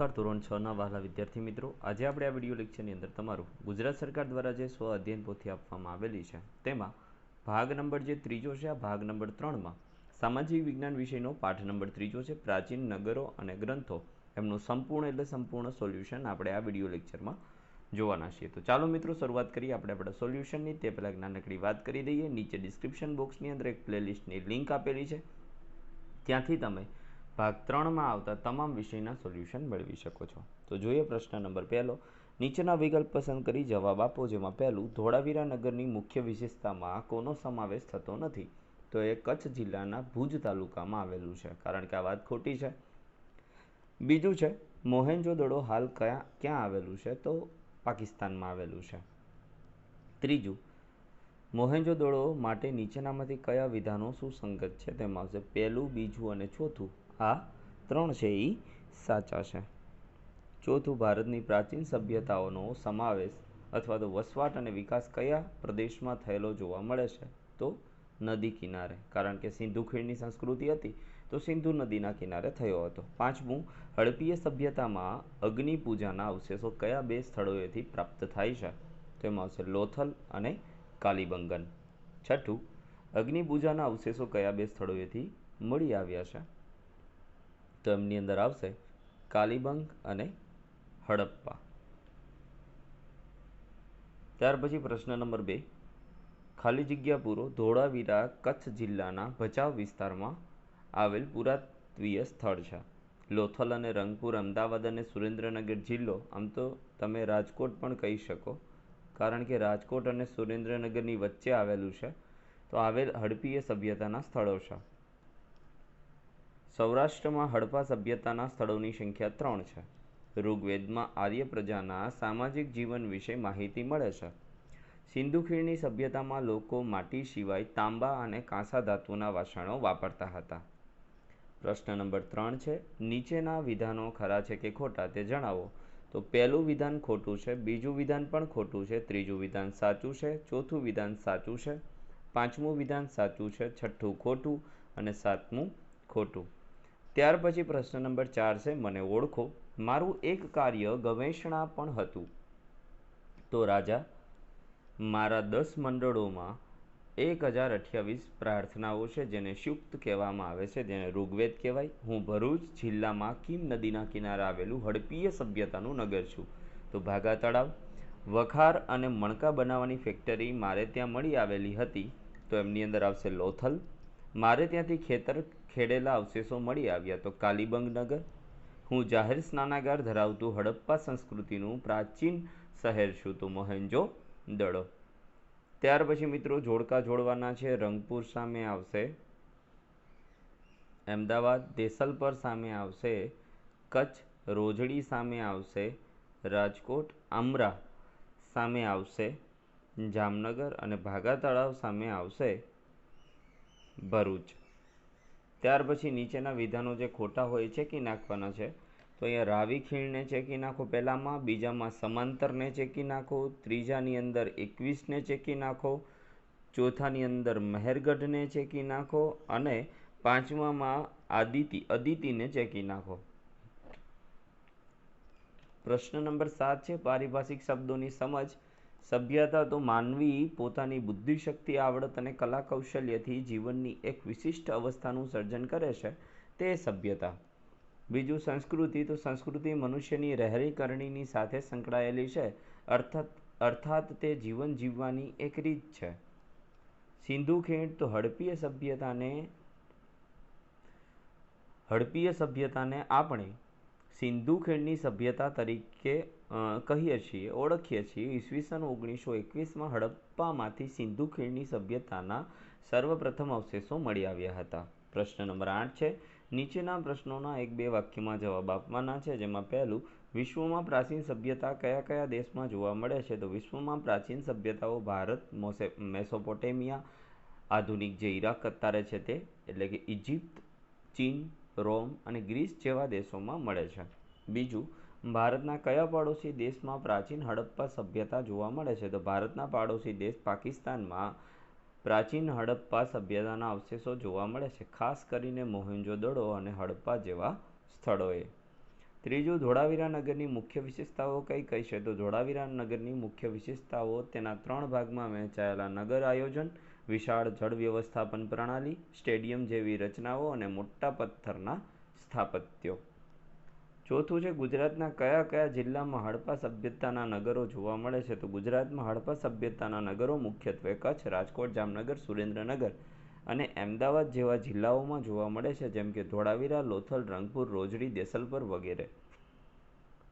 નમસ્કાર, ધોરણ છના વહાલા વિદ્યાર્થી મિત્રો. આજે આપણે આ વીડિયો લેક્ચરની અંદર તમારું ગુજરાત સરકાર દ્વારા જે સ્વ અધ્યયન પોથી આપવામાં આવેલી છે, તેમાં ભાગ નંબર જે ત્રીજો છે, આ ભાગ નંબર ત્રણમાં સામાજિક વિજ્ઞાન વિષયનો પાઠ નંબર ત્રીજો છે, પ્રાચીન નગરો અને ગ્રંથો. એમનું સંપૂર્ણ એટલે સંપૂર્ણ સોલ્યુશન આપણે આ વીડિયો લેક્ચરમાં જોવાના છીએ. તો ચાલો મિત્રો, શરૂઆત કરીએ. આપણે આપણા સોલ્યુશનની તે પહેલાં નાનકડી વાત કરી દઈએ. નીચે ડિસ્ક્રિપ્શન બોક્સની અંદર એક પ્લેલિસ્ટની લિંક આપેલી છે. ત્યાંથી તમે ભાગ ત્રણમાં આવતા તમામ વિષયના સોલ્યુશન મેળવી શકો છો. તો જોઈએ પ્રશ્ન નંબર પહેલો. નીચેના વિકલ્પ પસંદ કરી જવાબ આપો, જેમાં પહેલું, ધોળાવીરા નગરની મુખ્ય વિશેષતામાં કોનો સમાવેશ થતો નથી? તો એ કચ્છ જિલ્લાના ભુજ તાલુકામાં આવેલું છે, કારણ કે આ વાત ખોટી છે. બીજું છે, મોહેન્જો દડો હાલ કયા, ક્યાં આવેલું છે? તો પાકિસ્તાનમાં આવેલું છે. ત્રીજું, મોહેન્જો દડો માટે નીચેનામાંથી કયા વિધાનો સુસંગત છે? તેમાં આવશે પહેલું, બીજું અને ચોથું. આ ત્રણ છે એ સાચા છે. ચોથું ભારતની પ્રાચીન સભ્યતાઓનો સમાવેશ અથવા તો વસવાટ અને વિકાસ કયા પ્રદેશમાં થયેલો જોવા મળે છે? તો નદી કિનારે. કારણ કે સિંધુ ખીણની સંસ્કૃતિ હતી, તો સિંધુ નદીના કિનારે થયો હતો. પાંચમું, હડપીય સભ્યતામાં અગ્નિ પૂજાના અવશેષો કયા બે સ્થળોએથી પ્રાપ્ત થાય છે? તેમાં આવશે લોથલ અને કાલીબંગન. છઠ્ઠું અગ્નિ પૂજાના અવશેષો કયા બે સ્થળોએથી મળી આવ્યા છે? તો એમની અંદર આવશે કાલીબંગ અને હડપ્પા. ત્યાર પછી પ્રશ્ન નંબર બે. ખાલી જગ્યા પૂરો ધોળાવીરા કચ્છ જિલ્લાના ભચાઉ વિસ્તારમાં આવેલ પુરાતત્વીય સ્થળ છે. લોથલ અને રંગપુર, અમદાવાદ અને સુરેન્દ્રનગર જિલ્લો, આમ તો તમે રાજકોટ પણ કહી શકો, કારણ કે રાજકોટ અને સુરેન્દ્રનગરની વચ્ચે આવેલું છે, તો આવેલ હડપીય સભ્યતાના સ્થળો છે. સૌરાષ્ટ્રમાં હડપા સભ્યતાના સ્થળોની સંખ્યા ત્રણ છે. ઋગ્વેદમાં આર્ય પ્રજાના સામાજિક જીવન વિશે માહિતી મળે છે. સિંધુ ખીણની સભ્યતામાં લોકો માટી સિવાય તાંબા અને કાંસા ધાતુના વાસણો વાપરતા હતા. પ્રશ્ન નંબર ત્રણ છે, નીચેના વિધાનો ખરા છે કે ખોટા તે જણાવો. તો પહેલું વિધાન ખોટું છે, બીજું વિધાન પણ ખોટું છે, ત્રીજું વિધાન સાચું છે, ચોથું વિધાન સાચું છે, પાંચમું વિધાન સાચું છે, છઠ્ઠું ખોટું અને સાતમું ખોટું. ત્યાર પછી પ્રશ્ન નંબર ચાર છે, મને ઓળખો. મારું એક કાર્ય ગવેષણા પણ હતું. તો રાજા, મારા દસ મંડળોમાં એક હજાર અઠ્યાવીસ પ્રાર્થનાઓ છે, જેને શુક્ત કહેવામાં આવે છે, જેને ઋગ્વેદ કહેવાય. હું ભરૂચ જિલ્લામાં કીમ નદીના કિનારે આવેલું હડપીય સભ્યતાનું નગર છું. તો ભાગા તળાવ, વખાર અને મણકા બનાવવાની ફેક્ટરી મારે ત્યાં મળી આવેલી હતી. તો એમની અંદર આવશે લોથલ મારે ત્યાંથી ખેતર ખેડેલા અવશેષો મળી આવ્યા તો કાલીબંગ નગર હું જાહેર સ્નાનાગાર ધરાવતું હડપ્પા સંસ્કૃતિનું પ્રાચીન શહેર છું તો મોહેન્જો દડો. ત્યાર પછી મિત્રો જોડકા જોડવાના છે, રંગપુર સામે આવશે. અમદાવાદ દેસલપર સામે આવશે. કચ્છ રોજડી સામે આવશે. રાજકોટ આમરા સામે આવશે. જામનગર અને ભાગા તળાવ સામે આવશે. ભરૂચ. ત્યાર પછી નીચેના વિધાનો જે ખોટા હોય ચેકી નાખવાના છે. તો અહીંયા રાવી ખીણને ચેકી નાખો પહેલામાં, બીજામાં સમાંતરને ચેકી નાખો, ત્રીજાની અંદર એકવીસને ચેકી નાખો, ચોથાની અંદર મહેરગઢને ચેકી નાખો અને પાંચમામાં આદિતિ, અદિતિને ચેકી નાખો. પ્રશ્ન નંબર સાત છે, પારિભાષિક શબ્દોની સમજ. સભ્યતા તો માનવી પોતાની બુદ્ધિશક્તિ આવડત અને કલા કૌશલ્યથી જીવનની એક વિશિષ્ટ અવસ્થાનું સર્જન કરે છે, તે સભ્યતા. બીજું સંસ્કૃતિ તો સંસ્કૃતિ મનુષ્યની રહેણીકરણીની સાથે સંકળાયેલી છે, અર્થાત અર્થાત તે જીવન જીવવાની એક રીત છે. સિંધુ ખીણ તો હડપીય સભ્યતાને હડપીય સભ્યતાને આપણે સિંધુ ખીણની સભ્યતા તરીકે કહીએ છીએ, ઓળખીએ છીએ. ઈસવીસન ઓગણીસો એકવીસમાં હડપ્પામાંથી સિંધુ ખીણની સભ્યતાના સર્વપ્રથમ અવશેષો મળી આવ્યા હતા. પ્રશ્ન નંબર આઠ છે, નીચેના પ્રશ્નોના એક બે વાક્યમાં જવાબ આપવાના છે, જેમાં પહેલું, વિશ્વમાં પ્રાચીન સભ્યતા કયા કયા દેશમાં જોવા મળે છે? તો વિશ્વમાં પ્રાચીન સભ્યતાઓ ભારત, મોસે, મેસોપોટેમિયા, આધુનિક જે ઈરાક અત્યારે છે તે, એટલે કે ઇજિપ્ત ચીન, રોમ અને ગ્રીસ જેવા દેશોમાં મળે છે. બીજું, ભારતના કયા પાડોશી દેશમાં પ્રાચીન હડપ્પા સભ્યતા જોવા મળે છે? તો ભારતના પાડોશી દેશ પાકિસ્તાનમાં પ્રાચીન હડપ્પા સભ્યતાના અવશેષો જોવા મળે છે, ખાસ કરીને મોહેન્જો દડો અને હડપ્પા જેવા સ્થળોએ. ત્રીજું ધોળાવીરા નગરની મુખ્ય વિશેષતાઓ કઈ કઈ છે? તો ધોળાવીરા નગરની મુખ્ય વિશેષતાઓ, તેના ત્રણ ભાગમાં વહેંચાયેલા નગર આયોજન, વિશાળ જળ વ્યવસ્થાપન પ્રણાલી, સ્ટેડિયમ જેવી રચનાઓ અને મોટા પથ્થરના સ્થાપત્યો. ચોથું છે, ગુજરાતના કયા કયા જિલ્લામાં હડપ્પા સભ્યતાના નગરો જોવા મળે છે? તો ગુજરાતમાં હડપ્પા સભ્યતાના નગરો મુખ્યત્વે કચ્છ, રાજકોટ, જામનગર, સુરેન્દ્રનગર અને અમદાવાદ જેવા જિલ્લાઓમાં જોવા મળે છે, જેમ કે ધોળાવીરા, લોથલ, રંગપુર, રોજડી, દેસલપર વગેરે.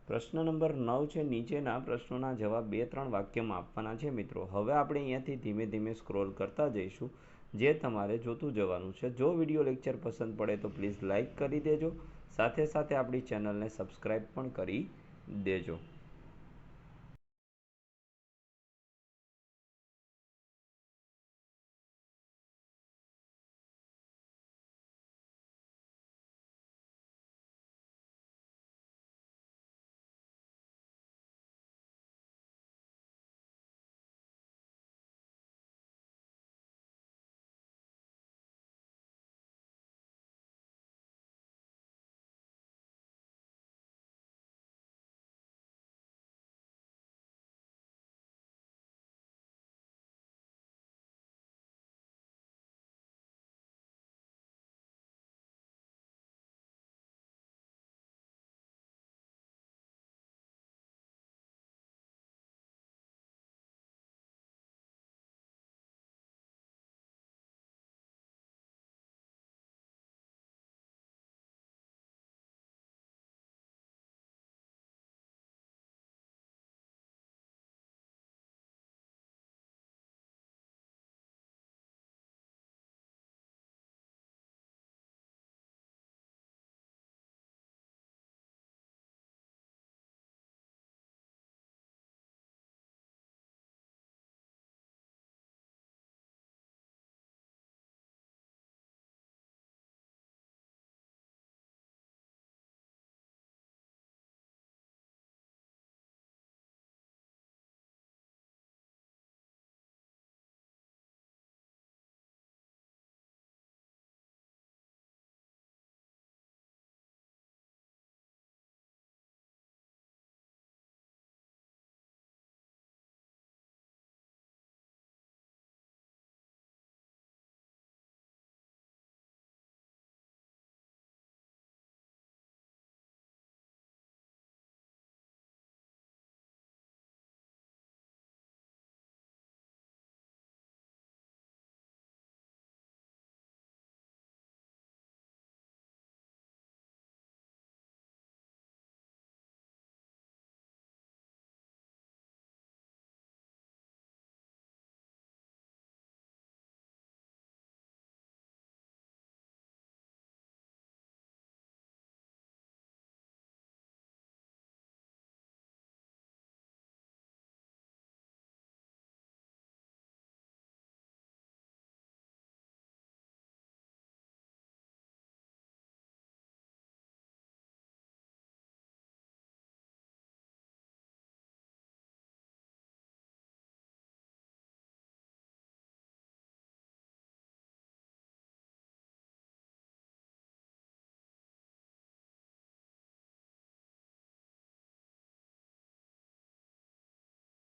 પ્રશ્ન નંબર નવ છે, નીચેના પ્રશ્નોના જવાબ બે ત્રણ વાક્યમાં આપવાના છે, મિત્રો. હવે આપણે અહીંયાથી ધીમે ધીમે સ્ક્રોલ કરતા જઈશું. જે તમારે જોતું જવાનું છે. જો વીડિયો લેક્ચર પસંદ પડે તો પ્લીઝ લાઇક કરી દેજો. સાથે સાથે આપણી ચેનલને સબસ્ક્રાઈબ પણ કરી દેજો.